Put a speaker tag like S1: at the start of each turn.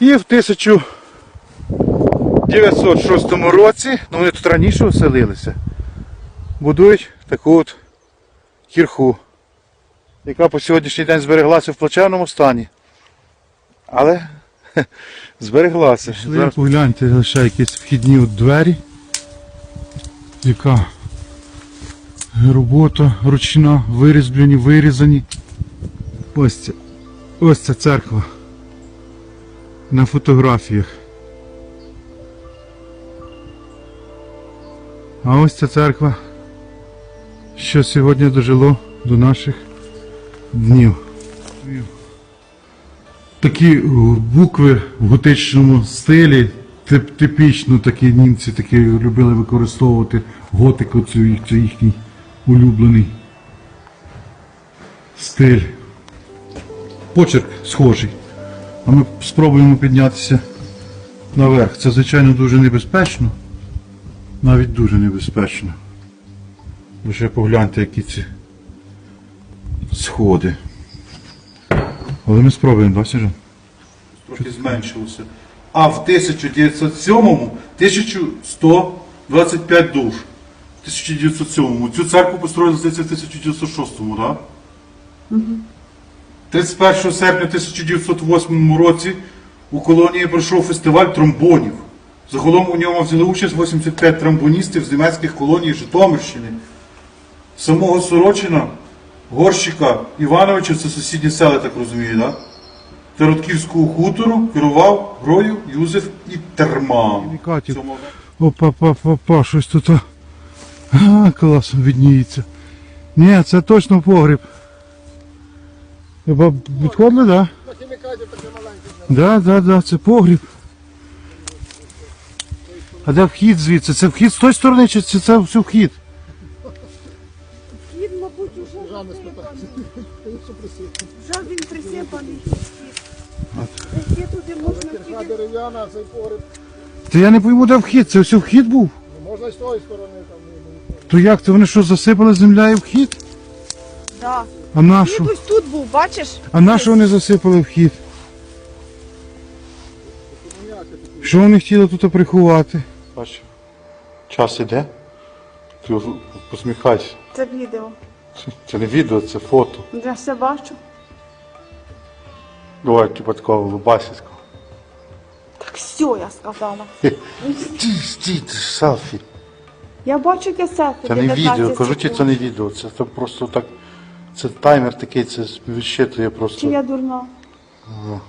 S1: І в 1906 році, ну вони тут раніше оселилися, будують таку от кірху, яка по сьогоднішній день збереглася в плачевному стані. Але хе, збереглася. Зараз погляньте лише якісь вхідні от двері. Яка робота ручна, вирізблені, вирізані. Ось це. Ось ця церква. На фотографіях. А ось ця церква, що сьогодні дожило до наших днів. Такі букви в готичному стилі, тип, типічно такі німці такі любили використовувати готику, це їхній улюблений стиль. Почерк схожий. А ми спробуємо піднятися наверх. Це, звичайно, дуже небезпечно. Навіть дуже небезпечно. Лише погляньте, які ці сходи. Але ми спробуємо, да, Сержан? Трохи зменшилося. А в 1907-му 1125 душ. В 1907-му. Цю церкву построїли, здається, в 1906-му, так? Да? 31 серпня 1908 році у колонії пройшов фестиваль тромбонів. Загалом у ньому взяли участь 85 тромбоністів з німецьких колоній Житомирщини. Самого Сорочина, Горщика, Івановича, це сусідні села, так розумію, так? Тародківського хутору керував грою Юзеф Ітерман. Цьому- Опа, па, па, па, щось тут. А, класно відніється. Ні, це точно погріб. Хіба відходили, так? Да? Да, да, да, це погріб. А де вхід звідси? Це вхід з тої сторони чи чи це все вхід?
S2: Він, мабуть, уже присипаний. Вже він присипаний. Зайти туди можна
S3: Кірка
S2: тільки
S3: дерев'яна, цей погреб.
S1: Та я не пойму, де вхід, це все вхід був.
S3: Ну, Можна і з тої сторони там. ну,
S1: То як це вони що засипали земля і вхід?
S2: Да.
S1: А нашу?
S2: Він ось тут був, бачиш?
S1: А на що вони засипали вхід? Що вони хотіли тут приховати? Бач, час іде. Ти посміхайся.
S2: Це відео.
S1: Це не відео, це фото.
S2: Я все бачу.
S1: Давай, типа такого вибасівського.
S2: Так все, я сказала.
S1: Стій, це ж селфі.
S2: Я бачу яке селфі.
S1: Це не відео,
S2: кажучи,
S1: це не відео. Це просто так. Це таймер такий, це відщитує
S2: Чи
S1: просто.
S2: я дурна?
S1: Ага.